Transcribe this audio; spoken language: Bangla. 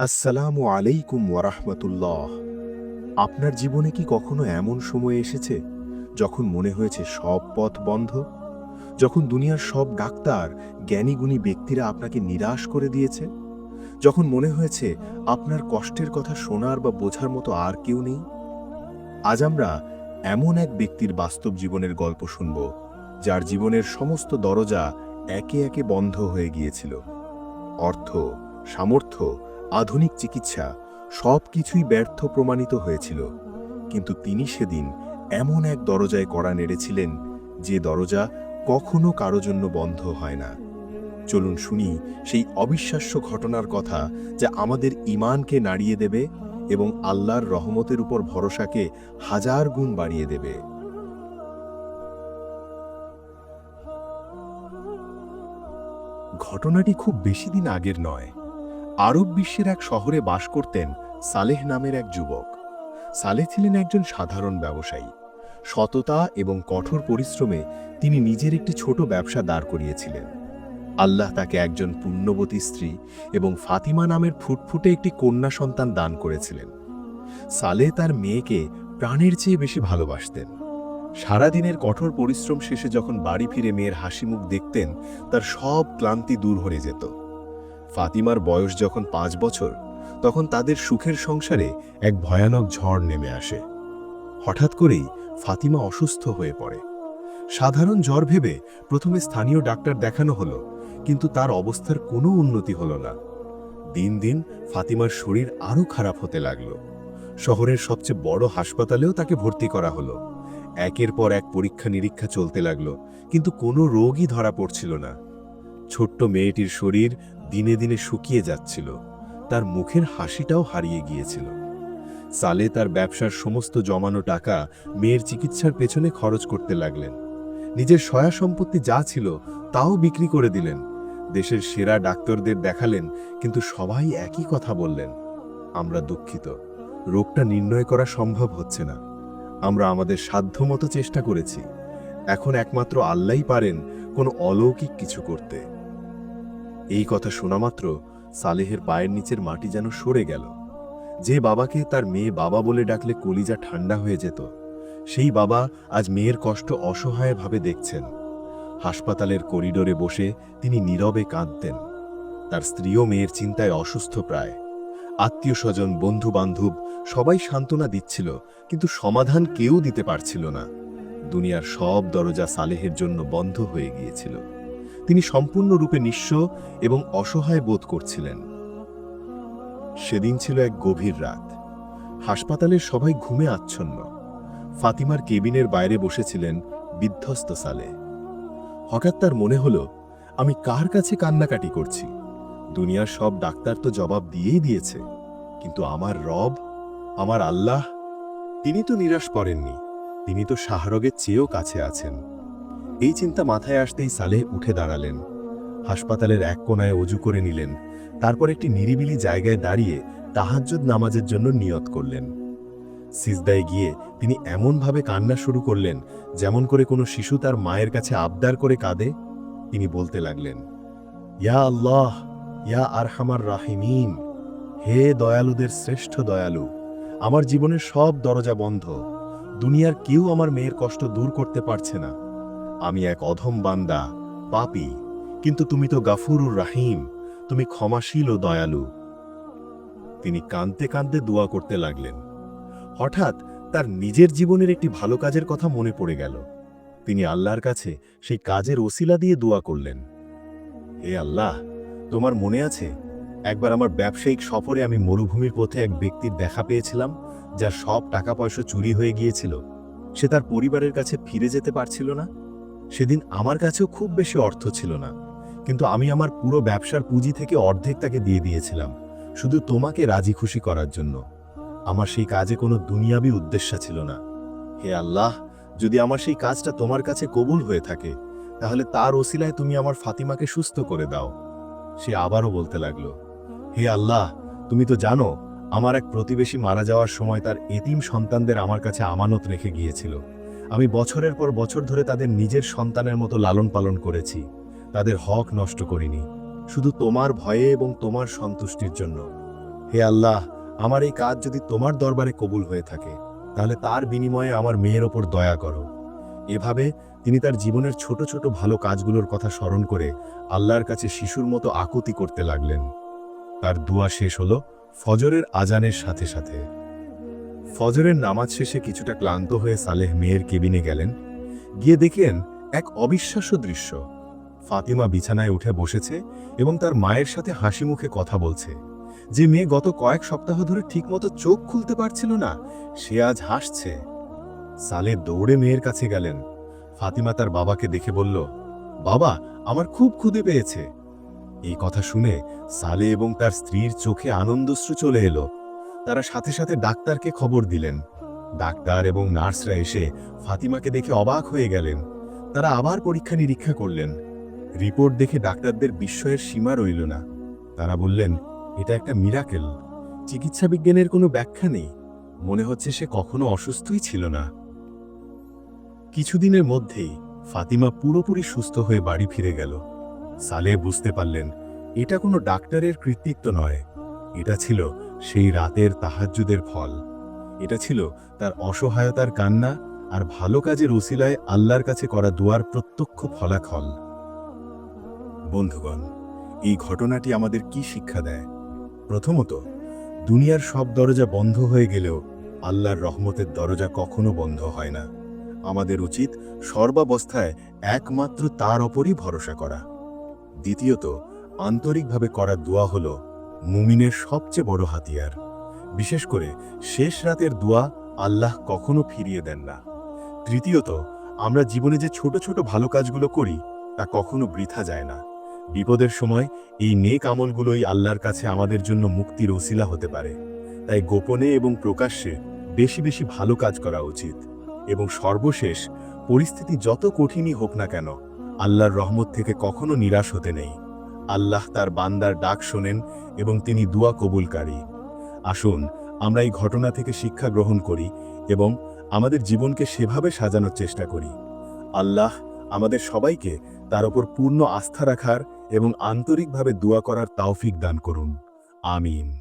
আসসালামু আলাইকুম ওয়ারাহমাতুল্লাহ আপনার জীবনে কি কখনো এমন সময় এসেছে যখন মনে হয়েছে সব পথ বন্ধ? যখন দুনিয়ার সব ডাক্তার, জ্ঞানীগুণী ব্যক্তিরা আপনাকে নিরাশ করে দিয়েছে? যখন মনে হয়েছে আপনার কষ্টের কথা শোনার বা বোঝার মতো আর কেউ নেই? আজ আমরা এমন এক ব্যক্তির বাস্তব জীবনের গল্প শুনব, যার জীবনের সমস্ত দরজা একে একে বন্ধ হয়ে গিয়েছিল। অর্থ, সামর্থ্য আধুনিক চিকিৎসা সব কিছুই ব্যর্থ প্রমাণিত হয়েছিল। কিন্তু তিনি সেদিন এমন এক দরজায় কড়া নেড়েছিলেন যে দরজা কখনো কারও জন্য বন্ধ হয় না। চলুন শুনি সেই অবিশ্বাস্য ঘটনার কথা যা আমাদের ইমানকে নাড়িয়ে দেবে এবং আল্লাহর রহমতের উপর ভরসাকে হাজার গুণ বাড়িয়ে দেবে। ঘটনাটি খুব বেশি দিন আগের নয়। আরব বিশ্বের এক শহরে বাস করতেন সালেহ নামের এক যুবক। সালেহ ছিলেন একজন সাধারণ ব্যবসায়ী। সততা এবং কঠোর পরিশ্রমে তিনি নিজের একটি ছোট ব্যবসা দাঁড় করিয়েছিলেন। আল্লাহ তাকে একজন পুণ্যবতী স্ত্রী এবং ফাতিমা নামের ফুটফুটে একটি কন্যা সন্তান দান করেছিলেন। সালেহ তার মেয়েকে প্রাণের চেয়ে বেশি ভালোবাসতেন। সারাদিনের কঠোর পরিশ্রম শেষে যখন বাড়ি ফিরে মেয়ের হাসি মুখ দেখতেন, তার সব ক্লান্তি দূর হয়ে যেত। ফাতিমার বয়স যখন পাঁচ বছর, তখন তাদের সুখের সংসারে এক ভয়ানক ঝড় নেমে আসে। হঠাৎ করেই ফাতিমা অসুস্থ হয়ে পড়ে। সাধারণ জ্বর ভেবে প্রথমে স্থানীয় ডাক্তার দেখানো হলো, কিন্তু তার অবস্থার কোনো উন্নতি হলো না। দিন দিন ফাতিমার শরীর আরও খারাপ হতে লাগল। শহরের সবচেয়ে বড় হাসপাতালেও তাকে ভর্তি করা হলো। একের পর এক পরীক্ষা নিরীক্ষা চলতে লাগল, কিন্তু কোনো রোগই ধরা পড়ছিল না। ছোট্ট মেয়েটির শরীর দিনে দিনে শুকিয়ে যাচ্ছিল। তার মুখের হাসিটাও হারিয়ে গিয়েছিল। সালে তার ব্যবসার সমস্ত জমানো টাকা মেয়ের চিকিৎসার পেছনে খরচ করতে লাগলেন। নিজের সয়া সম্পত্তি যা ছিল তাও বিক্রি করে দিলেন। দেশের সেরা ডাক্তারদের দেখালেন, কিন্তু সবাই একই কথা বললেন। আমরা দুঃখিত। রোগটা নির্ণয় করা সম্ভব হচ্ছে না। আমরা আমাদের সাধ্যমতো চেষ্টা করেছি। এখন একমাত্র আল্লাহই পারেন কোনো অলৌকিক কিছু করতে। এই কথা শোনা মাত্র সালেহের পায়ের নিচের মাটি যেন সরে গেল। যে বাবাকে তার মেয়ে বাবা বলে ডাকলে কলিজা ঠান্ডা হয়ে যেত, সেই বাবা আজ মেয়ের কষ্ট অসহায়ভাবে দেখছেন। হাসপাতালের করিডোরে বসে তিনি নীরবে কাঁদতেন। তার স্ত্রীও মেয়ের চিন্তায় অসুস্থ প্রায়। আত্মীয় স্বজন বন্ধু বান্ধব সবাই সান্ত্বনা দিচ্ছিল, কিন্তু সমাধান কেউ দিতে পারছিল না। দুনিয়ার সব দরজা সালেহের জন্য বন্ধ হয়ে গিয়েছিল। তিনি সম্পূর্ণরূপে নিঃস্ব এবং অসহায় বোধ করছিলেন। সেদিন ছিল এক গভীর রাত। হাসপাতালের সবাই ঘুমে আচ্ছন্ন। ফাতিমার কেবিনের বাইরে বসেছিলেন বিধ্বস্ত সালে। হঠাৎ তার মনে হলো, আমি কার কাছে কান্নাকাটি করছি? দুনিয়ার সব ডাক্তার তো জবাব দিয়েই দিয়েছে। কিন্তু আমার রব, আমার আল্লাহ, তিনি তো নিরাশ করেননি তিনি তো শাহরগের চেয়েও কাছে আছেন। এই চিন্তা মাথায় আসতেই সালেহ উঠে দাঁড়ালেন। হাসপাতালের এক কোনায় অজু করে নিলেন। তারপর একটি নিরিবিলি জায়গায় দাঁড়িয়ে তাহাজ্জুদ নামাজের জন্য নিয়ত করলেন। সিজদায় গিয়ে তিনি এমনভাবে কান্না শুরু করলেন, যেমন করে কোনো শিশু তার মায়ের কাছে আবদার করে কাঁদে। তিনি বলতে লাগলেন, ইয়া আল্লাহ, ইয়া আরহামার রাহিমিন, হে দয়ালুদের শ্রেষ্ঠ দয়ালু, আমার জীবনের সব দরজা বন্ধ। দুনিয়ার কেউ আমার মেয়ের কষ্ট দূর করতে পারছে না। আমি এক অধম বান্দা, পাপি। কিন্তু তুমি তো গাফুরুর রাহিম, তুমি ক্ষমাশীল ও দয়ালু। তিনি কাঁদতে কাঁদতে দোয়া করতে লাগলেন। হঠাৎ তার নিজের জীবনের একটি ভালো কাজের কথা মনে পড়ে গেল। তিনি আল্লাহর কাছে সেই কাজের ওসিলা দিয়ে দোয়া করলেন। হে আল্লাহ, তোমার মনে আছে? একবার আমার ব্যবসায়িক সফরে আমি মরুভূমির পথে এক ব্যক্তির দেখা পেয়েছিলাম, যার সব টাকা পয়সা চুরি হয়ে গিয়েছিল। সে তার পরিবারের কাছে ফিরে যেতে পারছিল না। সেদিন আমার কাছেও খুব বেশি অর্থ ছিল না, কিন্তু আমি আমার পুরো ব্যবসার পুঁজি থেকে অর্ধেক তাকে দিয়ে দিয়েছিলাম, শুধু তোমাকে রাজি খুশি করার জন্য। আমার সেই কাজে কোনো দুনিয়াবি উদ্দেশ্য ছিল না। হে আল্লাহ, যদি আমার সেই কাজটা তোমার কাছে কবুল হয়ে থাকে, তাহলে তার ওসিলায় তুমি আমার ফাতিমাকে সুস্থ করে দাও। সে আবারও বলতে লাগল, হে আল্লাহ, তুমি তো জানো, আমার এক প্রতিবেশী মারা যাওয়ার সময় তার এতিম সন্তানদের আমার কাছে আমানত রেখে গিয়েছিল। আমি বছরের পর বছর ধরে তাদের নিজের সন্তানের মতো লালন পালন করেছি। তাদের হক নষ্ট করিনি। শুধু তোমার ভয়ে এবং তোমার সন্তুষ্টির জন্য। হে আল্লাহ, আমার এই কাজ যদি তোমার দরবারে কবুল হয়ে থাকে, তাহলে তার বিনিময়ে আমার মেয়ের ওপর দয়া করো। এভাবে তিনি তার জীবনের ছোট ছোট ভালো কাজগুলোর কথা স্মরণ করে আল্লাহর কাছে শিশুর মতো আকুতি করতে লাগলেন। তার দোয়া শেষ হলো ফজরের আজানের সাথে সাথে। ফজরের নামাজ শেষে কিছুটা ক্লান্ত হয়ে সালেহ মেয়ের কেবিনে গেলেন। গিয়ে দেখলেন এক অবিশ্বাস্য দৃশ্য। ফাতিমা বিছানায় উঠে বসেছে এবং তার মায়ের সাথে হাসি মুখে কথা বলছে। যে মেয়ে গত কয়েক সপ্তাহ ধরে ঠিকমতো চোখ খুলতে পারছিল না, সে আজ হাসছে। সালে দৌড়ে মেয়ের কাছে গেলেন। ফাতিমা তার বাবাকে দেখে বলল, বাবা, আমার খুব ক্ষুদে পেয়েছে। এই কথা শুনে সালে এবং তার স্ত্রীর চোখে আনন্দশ্রু চলে এলো। তারা সাথে সাথে ডাক্তারকে খবর দিলেন। ডাক্তার এবং নার্সরা এসে ফাতিমাকে দেখে অবাক হয়ে গেলেন। তারা আবার পরীক্ষা নিরীক্ষা করলেন। রিপোর্ট দেখে ডাক্তারদের বিস্ময়ের সীমা রইল না। তারা বললেন, এটা একটা মিরাকেল। চিকিৎসা বিজ্ঞানের কোনো ব্যাখ্যা নেই। মনে হচ্ছে সে কখনো অসুস্থই ছিল না। কিছুদিনের মধ্যেই ফাতিমা পুরোপুরি সুস্থ হয়ে বাড়ি ফিরে গেল। সালে বুঝতে পারলেন, এটা কোনো ডাক্তারের কৃতিত্ব নয়। এটা ছিল সেই রাতের তাহাজ্জুদের ফল। এটা ছিল তার অসহায়তার কান্না আর ভালো কাজের ওসিলায় আল্লাহর কাছে করা দোয়ার প্রত্যক্ষ ফলাফল। বন্ধুগণ, এই ঘটনাটি আমাদের কি শিক্ষা দেয়? প্রথমত, দুনিয়ার সব দরজা বন্ধ হয়ে গেলেও আল্লাহর রহমতের দরজা কখনো বন্ধ হয় না। আমাদের উচিত সর্বাবস্থায় একমাত্র তার ওপরই ভরসা করা। দ্বিতীয়ত, আন্তরিকভাবে করা দোয়া হল মুমিনের সবচেয়ে বড় হাতিয়ার। বিশেষ করে শেষ রাতের দোয়া আল্লাহ কখনো ফিরিয়ে দেন না। তৃতীয়ত, আমরা জীবনে যে ছোট ছোট ভালো কাজগুলো করি, তা কখনো বৃথা যায় না। বিপদের সময় এই নেক আমলগুলোই আল্লাহর কাছে আমাদের জন্য মুক্তির ওসিলা হতে পারে। তাই গোপনে এবং প্রকাশ্যে বেশি বেশি ভালো কাজ করা উচিত। এবং সর্বশেষ, পরিস্থিতি যত কঠিনই হোক না কেন, আল্লাহর রহমত থেকে কখনো নিরাশ হতে নেই। আল্লাহ তার বান্দার ডাক শোনেন এবং তিনি দুয়া কবুলকারী। আসুন, আমরা এই ঘটনা থেকে শিক্ষা গ্রহণ করি এবং আমাদের জীবনকে সেভাবে সাজানোর চেষ্টা করি। আল্লাহ আমাদের সবাইকে তার ওপর পূর্ণ আস্থা রাখার এবং আন্তরিকভাবে দোয়া করার তাওফিক দান করুন। আমিন।